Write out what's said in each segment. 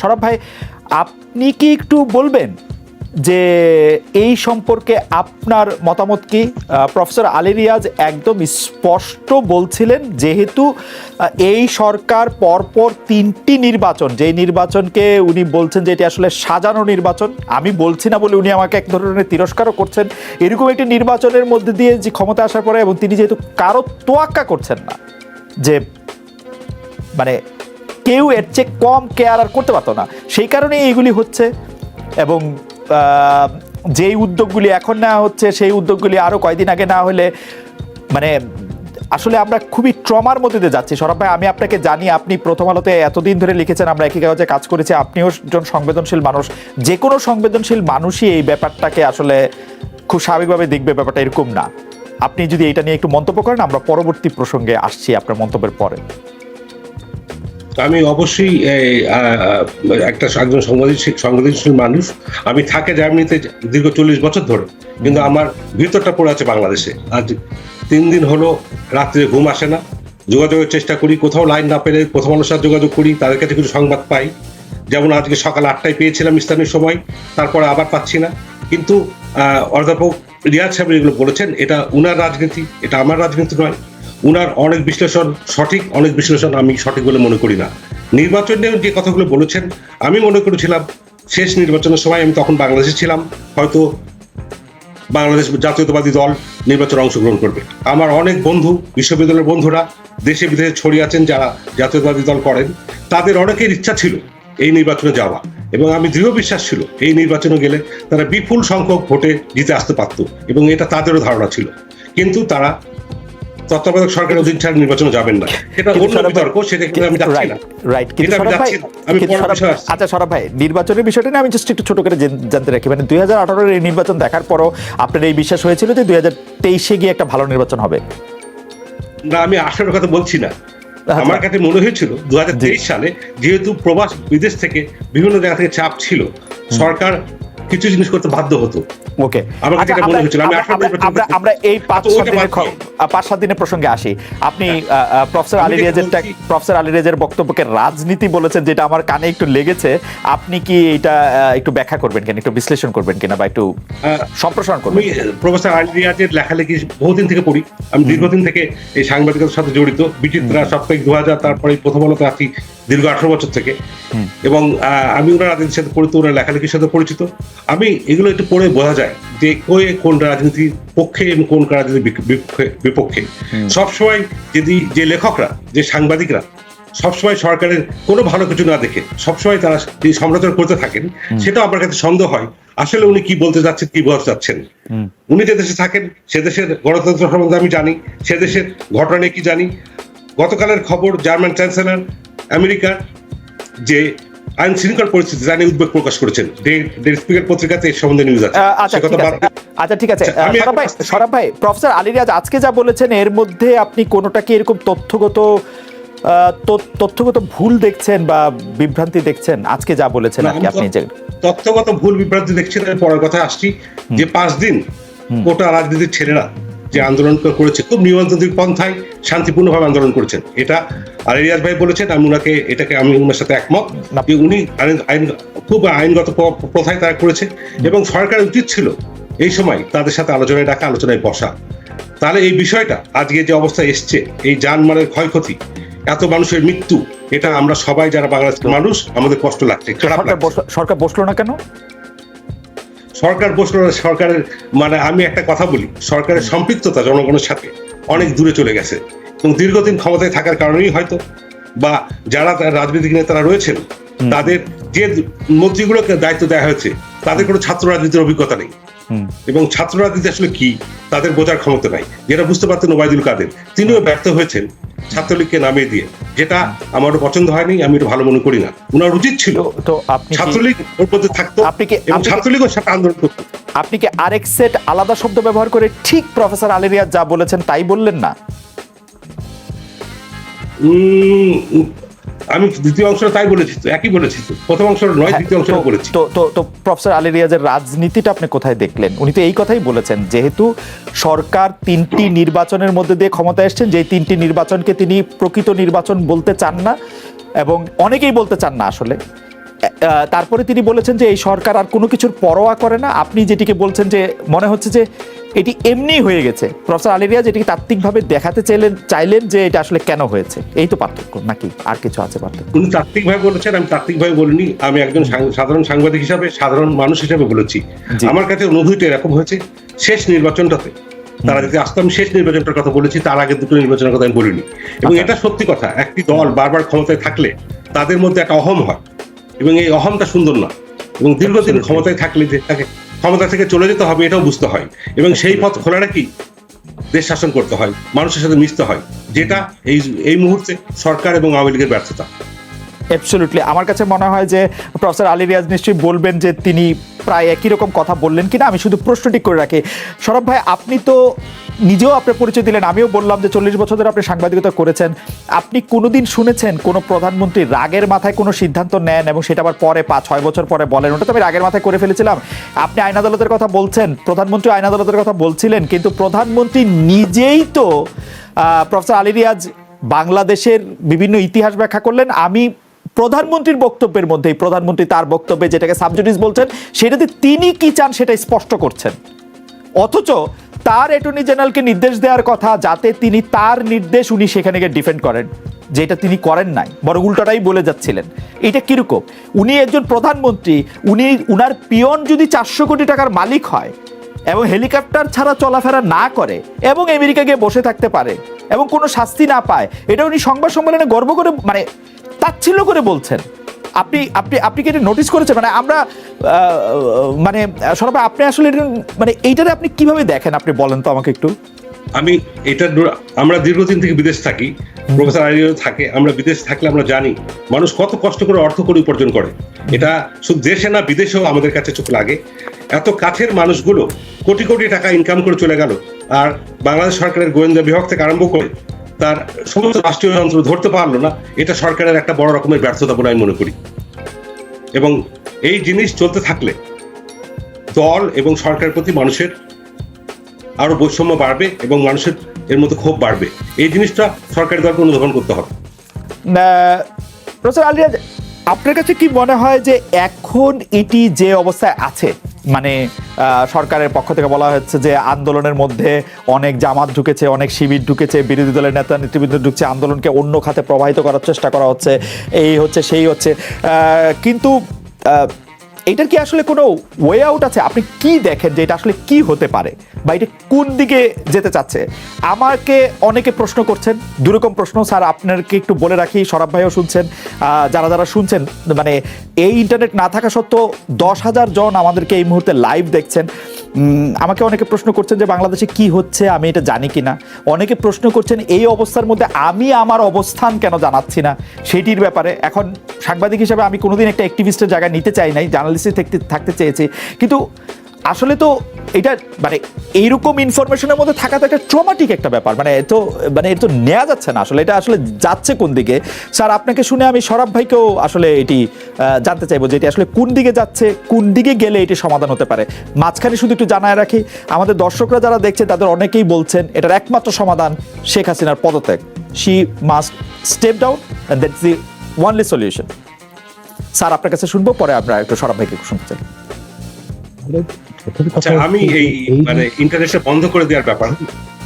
সরব ভাই, আপনি কি একটু বলবেন যে এই সম্পর্কে আপনার মতামত কি? প্রফেসর আলী রিয়াজ একদম স্পষ্ট বলছিলেন যেহেতু এই সরকার পরপর তিনটি নির্বাচন, যেই নির্বাচনকে উনি বলছেন যে এটি আসলে সাজানো নির্বাচন, আমি বলছি না বলে উনি আমাকে এক ধরনের তিরস্কারও করছেন। এরকম একটি নির্বাচনের মধ্যে দিয়ে যে ক্ষমতা আসার পরে এবং তিনি যেহেতু কারও তোয়াক্কা করছেন না, যে মানে কেউ এর চেয়ে কম কেয়ার আর করতে পারতো না। সেই কারণে এইগুলি হচ্ছে এবং যেই উদ্যোগগুলি এখন নেওয়া হচ্ছে, সেই উদ্যোগগুলি আরও কয়দিন আগে না হলে মানে আসলে আমরা খুবই ট্রমার মধ্যে দিয়ে যাচ্ছি। সরব ভাই, আমি আপনাকে জানি, আপনি প্রথম আলোতে এতদিন ধরে লিখেছেন, আমরা একই কাগজে কাজ করেছি, আপনিও একজন সংবেদনশীল মানুষ। যে কোনো সংবেদনশীল মানুষই এই ব্যাপারটাকে আসলে খুব স্বাভাবিকভাবে দেখবে, ব্যাপারটা এরকম না। আপনি যদি এটা নিয়ে একটু মন্তব্য করেন, আমরা পরবর্তী প্রসঙ্গে আসছি আপনার মন্তব্যের পরে। আমি অবশ্যই একটা একজন সংবেদনশীল সংবেদনশীল মানুষ। আমি থাকে জার্মানিতে দীর্ঘ চল্লিশ বছর ধরে। কিন্তু আমার ভিতরটা পড়ে আছে বাংলাদেশে। আজ তিন দিন হলো রাত্রে ঘুম আসে না। যোগাযোগের চেষ্টা করি কোথাও লাইন না পেলে প্রথম আলোর সাথে যোগাযোগ করি তাদের কাছে কিছু সংবাদ পাই। যেমন আজকে সকাল আটটায় পেয়েছিলাম ইসলামের সময় তারপরে আবার পাচ্ছি না। কিন্তু অধ্যাপক রিয়াজ সাহেব এগুলো বলেছেন এটা উনার রাজনীতি এটা আমার রাজনীতি নয়। উনার অনেক বিশ্লেষণ, সঠিক অনেক বিশ্লেষণ আমি সঠিক বলে মনে করি না। নির্বাচনে যে কথাগুলো বলেছেন, আমি মনে করেছিলাম শেষ নির্বাচনের সময় আমি তখন বাংলাদেশে ছিলাম, হয়তো বাংলাদেশ জাতীয়তাবাদী দল নির্বাচনে অংশগ্রহণ করবে। আমার অনেক বন্ধু, বিশ্ববিদ্যালয়ের বন্ধুরা দেশে বিদেশে ছড়িয়ে আছেন যারা জাতীয়তাবাদী দল করেন, তাদের অনেকের ইচ্ছা ছিল এই নির্বাচনে যাওয়া এবং আমি দৃঢ় বিশ্বাস ছিল এই নির্বাচনে গেলে তারা বিপুল সংখ্যক ভোটে জিতে আসতে পারত এবং এটা তাদেরও ধারণা ছিল। কিন্তু তারা তত্ত্বাবধায়ক অধীন ছাড়া নির্বাচনে যাবেন না। এটা অন্য বিতর্ক সেটা কিন্তু আমি যাচ্ছি না। রাইট কিন্তু সরব ভাই আমি। আচ্ছা সরব ভাই নির্বাচনের বিষয়টা নিয়ে আমি জাস্ট একটু ছোট করে জানতে রাখি। মানে দুই হাজার আঠারোর এই নির্বাচন দেখার পরও আপনার এই বিশ্বাস হয়েছিল যে দুই হাজার তেইশে গিয়ে একটা ভালো নির্বাচন হবে? না আমি আশার কথা বলছি না। আচ্ছা। আমার কাছে মনে হয়েছিল দু সালে যেহেতু প্রবাস বিদেশ থেকে বিভিন্ন জায়গা থেকে চাপ ছিল সরকার কিছু জিনিস করতে বাধ্য হতো। ওকে আমার কাছে আচ্ছা, মনে আমরা- আমি এই পাঁচ সাত দিনের পাঁচ সাত দিনের প্রসঙ্গে আসি। আপনি আহ, প্রফেসর আলী রেজের প্রফেসর আলী রেজের বক্তব্যকে রাজনীতি বলেছেন যেটা আমার কানে একটু লেগেছে। আপনি কি এটা একটু ব্যাখ্যা করবেন কিনা একটু বিশ্লেষণ করবেন কিনা বা একটু সম্প্রসারণ করবেন? প্রফেসর আলী রিয়াজের লেখালেখি বহুদিন থেকে পড়ি। আমি দীর্ঘদিন থেকে এই সাংবাদিকতার সাথে জড়িত। বিচিত্রা সাপ্তাহিক দু হাজার তারপরে প্রথম আলোতে আছি দীর্ঘ আঠারো বছর থেকে। এবং আমি ওনার রাজনীতির সাথে পরিচিত ওনার লেখালেখির সাথে পরিচিত। আমি এগুলো একটু পড়ে বোঝা যায় যে কে কোন রাজনীতির পক্ষে এবং কোন রাজনীতির বিপক্ষে সবসময় যদি যে লেখকরা যে সাংবাদিকরা সবসময় সরকারের কোনো ভালো কিছু না দেখে সবসময় তারা যে সমালোচনা করতে থাকেন সেটা আমার কাছে সন্দেহ হয় আসলে উনি কি বলতে যাচ্ছেন কি বলতে চাচ্ছেন উনি যে দেশে থাকেন সে দেশের গণতন্ত্র সম্বন্ধে আমি জানি সে দেশের ঘটনা নিয়ে কি জানি। গতকালের খবর জার্মান চ্যান্সেলর আমেরিকার যে আইন শৃঙ্খলা পরিস্থিতি জানি উদ্বেগ প্রকাশ করেছেন। স্পিকার পত্রিকাতে এই সম্বন্ধে নিউজ আছে। আচ্ছা ঠিক আছে। দিন। আচ্ছা ঠিক আছে। আচ্ছা, সরব ভাই সরব ভাই প্রফেসর আলী রিয়াজ আজকে যা বলেছেন এর মধ্যে আপনি কোনোটা কি এরকম তথ্যগত তথ্যগত ভুল দেখছেন বা বিভ্রান্তি দেখছেন? আজকে যা বলেছেন আর কি আপনি যে তথ্যগত ভুল বিভ্রান্তি দেখছেন পরের কথা আসছি যে পাঁচ দিন গোটা রাজনীতির ছেলেরা যে আন্দোলন করেছে খুব নিয়ন্ত্রণিক পন্থায় শান্তিপূর্ণভাবে আন্দোলন করেছেন। এটা আর রিয়াজ ভাই বলেছেন আমি ওনাকে এটাকে আমি ওনার সাথে একমত যে উনি আইন- খুব আইনগত প্রথায় তারা করেছে এবং সরকারের উচিত ছিল এই সময় তাদের সাথে আলোচনায় ডাকা আলোচনায় বসা। তাহলে এই বিষয়টা আজকে যে অবস্থায় এসছে এই যানমালের ক্ষয়ক্ষতি এত মানুষের মৃত্যু এটা আমরা সবাই যারা বাংলাদেশের মানুষ আমাদের কষ্ট লাগছে। সরকার লাগছে সরকার বসল না কেন? সরকার বসল না, সরকারের মানে আমি একটা কথা বলি সরকারের সম্পৃক্ততা জনগণের সাথে অনেক দূরে চলে গেছে এবং দীর্ঘদিন ক্ষমতায় থাকার কারণেই হয়তো বা যারা রাজনৈতিক নেতারা রয়েছেন তাদের যে মন্ত্রীগুলোকে দায়িত্ব দেওয়া হয়েছে তাদের কোনো ছাত্র রাজনীতির অভিজ্ঞতা নেই। এবং ছাত্র রাজনীতি আসলে কি তাদের বোঝার ক্ষমতা নাই। যেটা বুঝতে পারতেন ওবায়দুল কাদের তিনিও ব্যর্থ হয়েছেন ছাত্রলীগকে নামিয়ে দিয়ে। যেটা আমার পছন্দ হয়নি আমি এটা ভালো মনে করি না। ওনার উচিত ছিল। তো- আপনি ছাত্রলীগ ওর মধ্যে থাকতো আপনি কি- এবং ছাত্রলীগের সাথে আন্দোলন করতো। আপনি কি আরেক সেট আলাদা শব্দ ব্যবহার করে ঠিক প্রফেসর আলেরিয়া যা বলেছেন তাই বললেন না? উম, আমি দ্বিতীয় অংশটা তাই বলেছি তো একই বলেছি তো। প্রথম অংশটা নয় হ্যাঁ, দ্বিতীয় অংশটা বলেছি। তো তো তো প্রফেসর আলী রিয়াজের রাজনীতিটা আপনি কোথায় দেখলেন? উনি তো এই কথাই বলেছেন যেহেতু সরকার তিনটি নির্বাচনের মধ্যে দিয়ে ক্ষমতা এসছেন যে তিনটি নির্বাচনকে তিনি প্রকৃত নির্বাচন বলতে চান না এবং অনেকেই বলতে চান না আসলে। তারপরে তিনি বলেছেন যে এই সরকার আর কোনো কিছুর পরোয়া করে না। আপনি যেটিকে বলছেন যে মনে হচ্ছে যে এটি এমনি হয়ে গেছে। প্রফেসর আলী রিয়াজ এটিকে তাত্ত্বিকভাবে দেখাতে চাইলেন চাইলেন যে এটা আসলে কেন হয়েছে। এই তো পার্থক্য নাকি আর কিছু আছে পার্থক্য? উনি তাত্ত্বিকভাবে বলেছেন আমি তাত্ত্বিকভাবে বলিনি আমি একজন সাধারণ সাংবাদিক হিসাবে সাধারণ মানুষ হিসাবে বলেছি। আমার কাছে অনুভূতি এরকম হয়েছে শেষ নির্বাচনটাতে তারা যদি আসতো আমি শেষ নির্বাচনটার কথা বলেছি তার আগে দুটো নির্বাচনের কথা আমি বলিনি। এবং আচ্ছা। এটা সত্যি কথা একটি দল বারবার ক্ষমতায় থাকলে তাদের মধ্যে একটা অহম হয়। এবং এই অহমটা সুন্দর না এবং দীর্ঘদিন ক্ষমতায় থাকলে যে তাকে ক্ষমতা থেকে চলে যেতে হবে এটাও বুঝতে হয়। এবং সেই পথ খোলা রাখি দেশ শাসন করতে হয়, মানুষের সাথে মিশতে হয়, যেটা এই এই মুহূর্তে সরকার এবং আওয়ামী লীগের ব্যর্থতা। অ্যাবসলিউটলি আমার কাছে মনে হয় যে প্রফেসর আলী রিয়াজ নিশ্চয়ই বলবেন যে তিনি প্রায় একই রকম কথা বললেন কিনা। আমি শুধু প্রশ্নটি করে রাখি। সরব ভাই, আপনি তো নিজেও আপনার পরিচয় দিলেন। আমিও বললাম যে চল্লিশ বছর ধরে আপনি সাংবাদিকতা করেছেন। আপনি কোনোদিন শুনেছেন কোনো প্রধানমন্ত্রী রাগের মাথায় কোনো সিদ্ধান্ত নেন এবং সেটা আবার পরে পাঁচ, ছয় বছর পরে বলেন? ওটা তো আমি রাগের মাথায় করে ফেলেছিলাম। আপনি আইন আদালতের কথা বলছেন, প্রধানমন্ত্রী আইন আদালতের কথা বলছিলেন, কিন্তু প্রধানমন্ত্রী নিজেই তো প্রফেসর আলী রিয়াজ বাংলাদেশের বিভিন্ন ইতিহাস ব্যাখ্যা করলেন। আমি প্রধানমন্ত্রীর বক্তব্যের মধ্যেই প্রধানমন্ত্রী তার বক্তব্যে যেটাকে সাবজুডিস বলছেন, সেটাতে তিনি কি চান সেটা স্পষ্ট করছেন। অথচ তার অ্যাটর্নি জেনারেলকে নির্দেশ দেওয়ার কথা যাতে তিনি তার নির্দেশ উনি সেখানে গিয়ে ডিফেন্ড করেন, যেটা তিনি করেন নাই, বরং উল্টোটাই বলে যাচ্ছিলেন। এটা কীরকম? উনি একজন প্রধানমন্ত্রী, উনি উনার পিয়ন যদি চারশো কোটি টাকার মালিক হয় এবং হেলিকপ্টার ছাড়া চলাফেরা না করে এবং আমেরিকা গিয়ে বসে থাকতে পারে এবং কোনো শাস্তি না পায়, এটা উনি সংবাদ সম্মেলনে গর্ব করে মানে তাচ্ছিল্য করে বলছেন। আপনি আপনি আপনি কি এটা নোটিস করেছেন? মানে আমরা মানে সরব আপনি আসলে মানে এইটারে আপনি কীভাবে দেখেন? আপনি বলেন তো আমাকে একটু। আমি এটা আমরা দীর্ঘদিন থেকে বিদেশ থাকি প্রফেসর আলিও থাকে আমরা বিদেশ থাকলে আমরা জানি মানুষ কত কষ্ট করে অর্থ করে উপার্জন করে। এটা শুধু দেশে না বিদেশেও আমাদের কাছে চোখ লাগে। এত কাছের মানুষগুলো কোটি কোটি টাকা ইনকাম করে চলে গেল আর বাংলাদেশ সরকারের গোয়েন্দা বিভাগ থেকে আরম্ভ করে তার সমস্ত রাষ্ট্রীয় যন্ত্র ধরতে পারল না, এটা সরকারের একটা বড় রকমের ব্যর্থতা বলে আমি মনে করি। এবং এই জিনিস চলতে থাকলে দল এবং সরকারের প্রতি মানুষের আরও বৈষম্য বাড়বে এবং মানুষের এর মধ্যে ক্ষোভ বাড়বে। এই জিনিসটা সরকারের দলকে অনুধাবন করতে হবে। প্রফেসর আপনার কাছে কি মনে হয় যে এখন এটি যে অবস্থায় আছে মানে সরকারের পক্ষ থেকে বলা হচ্ছে যে আন্দোলনের মধ্যে অনেক জামাত ঢুকেছে, অনেক শিবির ঢুকেছে, বিরোধী দলের নেতা নেতৃবৃন্দ ঢুকছে, আন্দোলনকে অন্য খাতে প্রবাহিত করার চেষ্টা করা হচ্ছে, এই হচ্ছে, সেই হচ্ছে কিন্তু এটার কি আসলে কোনো ওয়ে আউট আছে? আপনি কি দেখেন যে এটা আসলে কি হতে পারে? বা এটা কোন দিকে যেতে চাচ্ছে? আমাকে অনেকে প্রশ্ন করছেন, দুরকম প্রশ্ন। স্যার, আপনাকে একটু বলে রাখি, সরাব ভাইও শুনছেন যারা যারা শুনছেন মানে এই ইন্টারনেট না থাকা সত্ত্বেও দশ হাজার জন আমাদেরকে এই মুহূর্তে লাইভ দেখছেন। আমাকে অনেকে প্রশ্ন করছেন যে বাংলাদেশে কি হচ্ছে, আমি এটা জানি কি না অনেকে প্রশ্ন করছেন, এই অবস্থার মধ্যে আমি আমার অবস্থান কেন জানাচ্ছি না? সেটির ব্যাপারে। এখন সাংবাদিক হিসাবে আমি কোনোদিন একটা অ্যাক্টিভিস্টের জায়গায় নিতে চাই নাই জার্নালিস্টে থাকতে থাকতে চেয়েছি। কিন্তু আসলে তো এটা মানে এইরকম ইনফরমেশনের মধ্যে থাকা তো একটা ট্রমাটিক একটা ব্যাপার। মানে এ তো মানে এটা তো নেওয়া যাচ্ছে না। আসলে এটা আসলে যাচ্ছে কোন দিকে? স্যার, আপনাকে শুনে আমি সরাব ভাইকেও আসলে এটি জানতে চাইব যে এটি আসলে কোন দিকে যাচ্ছে, কোন দিকে গেলে এটি সমাধান হতে পারে। মাঝখানে শুধু একটু জানায় রাখি, আমাদের দর্শকরা যারা দেখছে তাদের অনেকেই বলছেন এটার একমাত্র সমাধান শেখ হাসিনার পদত্যাগ। She must step down that's the only solution sir, আপনার কাছে শুনব, পরে আমরা একটু সরাব ভাইকে শুনতে চাই। আচ্ছা আমি এই মানে ইন্টারনেটটা বন্ধ করে দেওয়ার ব্যাপার।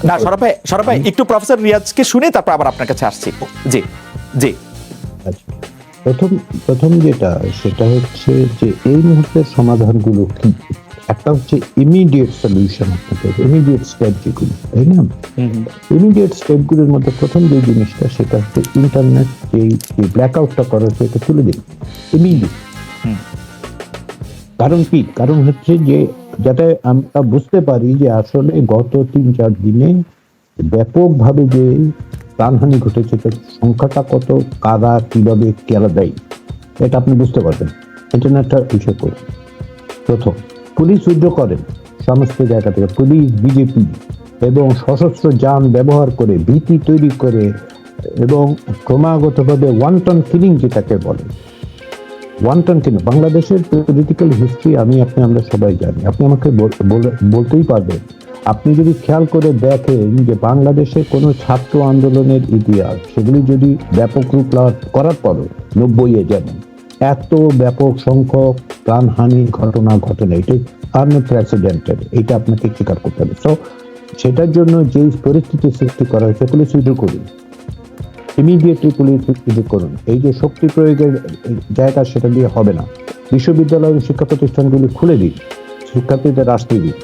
না সরব ভাই সরব ভাই একটু প্রফেসর রিয়াজকে শুনে তারপর আবার আপনার কাছে আসছি। জি জি। প্রথম প্রথম যেটা সেটা হচ্ছে যে এই মুহূর্তের সমাধানগুলো কি? একটা হচ্ছে ইমিডিয়েট সলিউশন আপনাদের ইমিডিয়েট স্টেপ যেগুলো তাই না? ইমিডিয়েট স্টেপগুলোর মধ্যে প্রথম যে জিনিসটা সেটা হচ্ছে ইন্টারনেট যেই ব্ল্যাক আউটটা করা হচ্ছে এটা তুলে দিন। ইমিডিয়েট কারণ কি? কারণ হচ্ছে যে যাতে আমরা বুঝতে পারি যে আসলে গত তিন চার দিনে ব্যাপকভাবে যে প্রাণহানি ঘটেছে, তার সংখ্যাটা কত, কারা কীভাবে কেরা দেয়, এটা আপনি বুঝতে পারবেন। এটা ইন্টারনেটটা ইস্যু করুন। প্রথম, পুলিশ উদ্র করেন সমস্ত জায়গা থেকে, পুলিশ, বিজেপি এবং সশস্ত্র যান ব্যবহার করে, ভীতি তৈরি করে এবং ক্রমাগতভাবে ওয়ানটন কিলিং যেটাকে বলে কিলিং বাংলাদেশের পলিটিক্যাল হিস্ট্রি আমি, আপনি, আমরা সবাই জানি। আপনি আমাকে বল- বলে- বলতেই পারবেন। আপনি যদি খেয়াল করে দেখেন যে বাংলাদেশে কোনো ছাত্র আন্দোলনের ইতিহাস, সেগুলি যদি ব্যাপক রূপ লাভ করার পরও নব্বইয়ে যেমন, এত ব্যাপক সংখ্যক প্রাণহানির ঘটনা ঘটে না এটি আনপ্রেসিডেন্টেড এটা আপনাকে স্বীকার করতে হবে। সো সেটার জন্য যেই পরিস্থিতি সৃষ্টি করা হয়েছে, সেগুলি উইথড্র করুন। ইমিডিয়েটলি পুলিশ উইথড্র করুন। এই যে শক্তি প্রয়োগের জায়গা সেটা দিয়ে হবে না। বিশ্ববিদ্যালয় শিক্ষা প্রতিষ্ঠানগুলি খুলে দিন শিক্ষার্থীদের আসতে দিন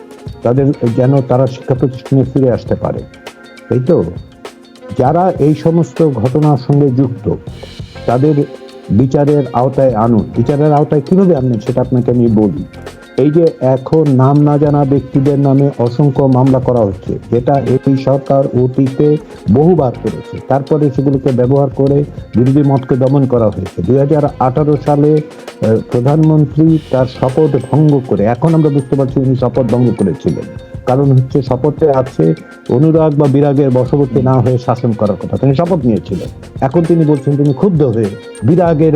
তাদের যেন তারা শিক্ষা প্রতিষ্ঠানে ফিরে আসতে পারে। তাই তো, যারা এই সমস্ত ঘটনার সঙ্গে যুক্ত, তাদের বিচারের আওতায় আনুন। বিচারের আওতায় কীভাবে আনবেন সেটা আপনাকে আমি বলি। এই যে এখন নাম না জানা ব্যক্তিদের নামে অসংখ্য মামলা করা হচ্ছে, যেটা এই সরকার অতীতে বহুবার করেছে। তারপরে সেগুলোকে ব্যবহার করে বিরোধী মতকে দমন করা হয়েছে। দু হাজার আঠারো সালে প্রধানমন্ত্রী তার শপথ ভঙ্গ করে, এখন আমরা বুঝতে পারছি উনি শপথ ভঙ্গ করেছিলেন। কারণ হচ্ছে শপথে আছে অনুরাগ বা বিরাগের বশবর্তী না হয়ে শাসন করার কথা। তিনি শপথ নিয়েছিলেন। এখন তিনি বলছেন তিনি ক্ষুব্ধ হয়ে বিরাগের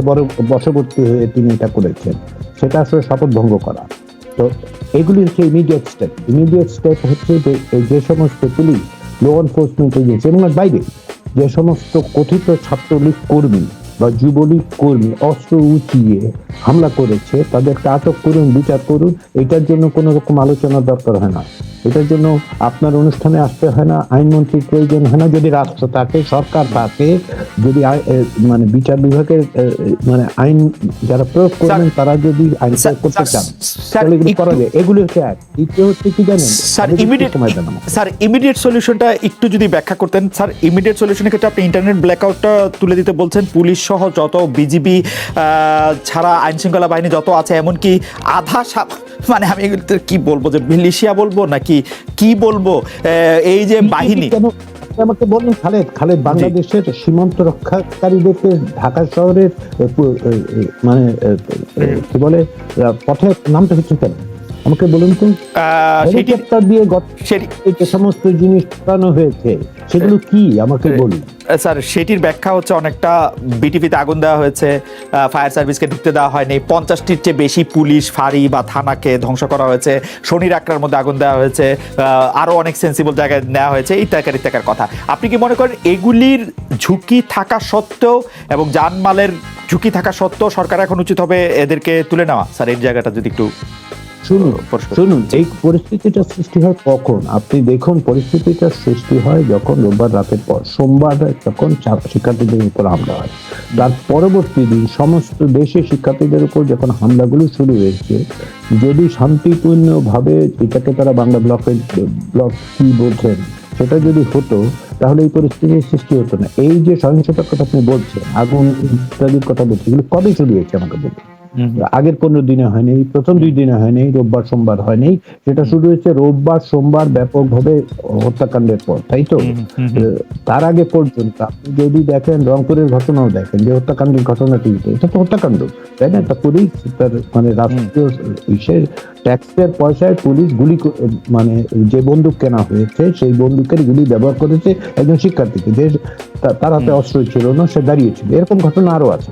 বশবর্তী হয়ে তিনি এটা করেছেন। সেটা আসলে শপথ ভঙ্গ করা। তো এগুলি হচ্ছে ইমিডিয়েট স্টেপ ইমিডিয়েট স্টেপ হচ্ছে যে যে সমস্ত পুলিশ ল এনফোর্সমেন্ট এজেন্সি এবং বাইরে, যে সমস্ত কথিত ছাত্রলীগ কর্মী বা যুবলীগ কর্মী অস্ত্র উঁচিয়ে হামলা করেছে, তাদেরকে আটক করুন, বিচার করুন, এটার জন্য কোনো রকম আলোচনার দরকার হয় না। এটার জন্য আপনার অনুষ্ঠানে আসতে হয় না আইনমন্ত্রীর প্রয়োজন হয় না। যদি রাষ্ট্র থাকে সরকার থাকে যদি মানে বিচার বিভাগের মানে আইন যারা প্রয়োগ করবেন তারা যদি আইন প্রয়োগ করতে চান তাহলে এগুলো করা যায়। এগুলো হচ্ছে এক। দ্বিতীয় হচ্ছে কি জানেন? Sir immediate. স্যার ইমিডিয়েট সলিউশনটা একটু যদি ব্যাখ্যা করতেন। স্যার ইমিডিয়েট সলিউশনের ক্ষেত্রে আপনি ইন্টারনেট ব্ল্যাকআউটটা তুলে দিতে বলছেন। পুলিশ সহ যত বিজিবি ছাড়া আইন শৃঙ্খলা বাহিনী যত আছে এমনকি আধা মানে আমি কি বলব যে মিলিশিয়া বলব নাকি কি কি বলব? এই যে বাহিনী। আমাকে বলুন খালেদ খালেদ বাংলাদেশের সীমান্ত রক্ষাকারীদেরকে ঢাকা শহরের মানে কি বলে পথে নামতে হচ্ছে কেন? আমাকে বলুন তো হেলিকপ্টার দিয়ে গত সেটি যে সমস্ত জিনিস পাঠানো হয়েছে সেগুলো কি? আমাকে বলুন। স্যার সেটির ব্যাখ্যা হচ্ছে অনেকটা বিটিভিতে আগুন দেওয়া হয়েছে ফায়ার সার্ভিসকে ঢুকতে দেওয়া হয়নি পঞ্চাশটির চেয়ে বেশি পুলিশ ফাঁড়ি বা থানাকে ধ্বংস করা হয়েছে শনির আক্রার মধ্যে আগুন দেওয়া হয়েছে আরও অনেক সেন্সিবল জায়গায় নেওয়া হয়েছে ইত্যাকার ইত্যাকার কথা। আপনি কি মনে করেন এগুলির ঝুঁকি থাকা সত্ত্বেও এবং জানমালের ঝুঁকি থাকা সত্ত্বেও সরকার এখন উচিত হবে এদেরকে তুলে নেওয়া? স্যার এই জায়গাটা যদি একটু শুনুন শুনুন এই পরিস্থিতিটা সৃষ্টি হয় কখন? আপনি দেখুন পরিস্থিতিটা সৃষ্টি হয় যখন রোববার রাতের পর। সোমবার তখন শিক্ষার্থীদের উপর হামলা হয়। তার পরবর্তী দিন সমস্ত দেশে শিক্ষার্থীদের উপর যখন হামলাগুলো শুরু হয়েছে যদি শান্তিপূর্ণভাবে এটাকে তারা বাংলা ব্লকের ব্লক কি বলছেন সেটা যদি হতো তাহলে এই পরিস্থিতির সৃষ্টি হতো না। এই যে সহিংসতার কথা আপনি বলছেন আগুন ইত্যাদির কথা বলছেন এগুলো কবে শুরু হয়েছে আমাকে বলুন? আগের পনেরো দিনে হয়নি প্রথম দুই দিনে হয়নি রোববার সোমবার হয়নি। সেটা শুরু হয়েছে রোববার সোমবার ব্যাপকভাবে হত্যাকাণ্ডের পর তাই তো? তার আগে পর্যন্ত আপনি যদি দেখেন রংপুরের ঘটনাও দেখেন যে হত্যাকাণ্ডের ঘটনাটি এটা তো হত্যাকাণ্ড তাই না? তা পুলিশ তার মানে রাষ্ট্রীয় ইসের ট্যাক্সের পয়সায় পুলিশ গুলি মানে যে বন্দুক কেনা হয়েছে সেই বন্দুকের গুলি ব্যবহার করেছে একজন শিক্ষার্থীকে। যে তার হাতে অস্ত্র ছিল না সে দাঁড়িয়েছিল এরকম ঘটনা আরও আছে।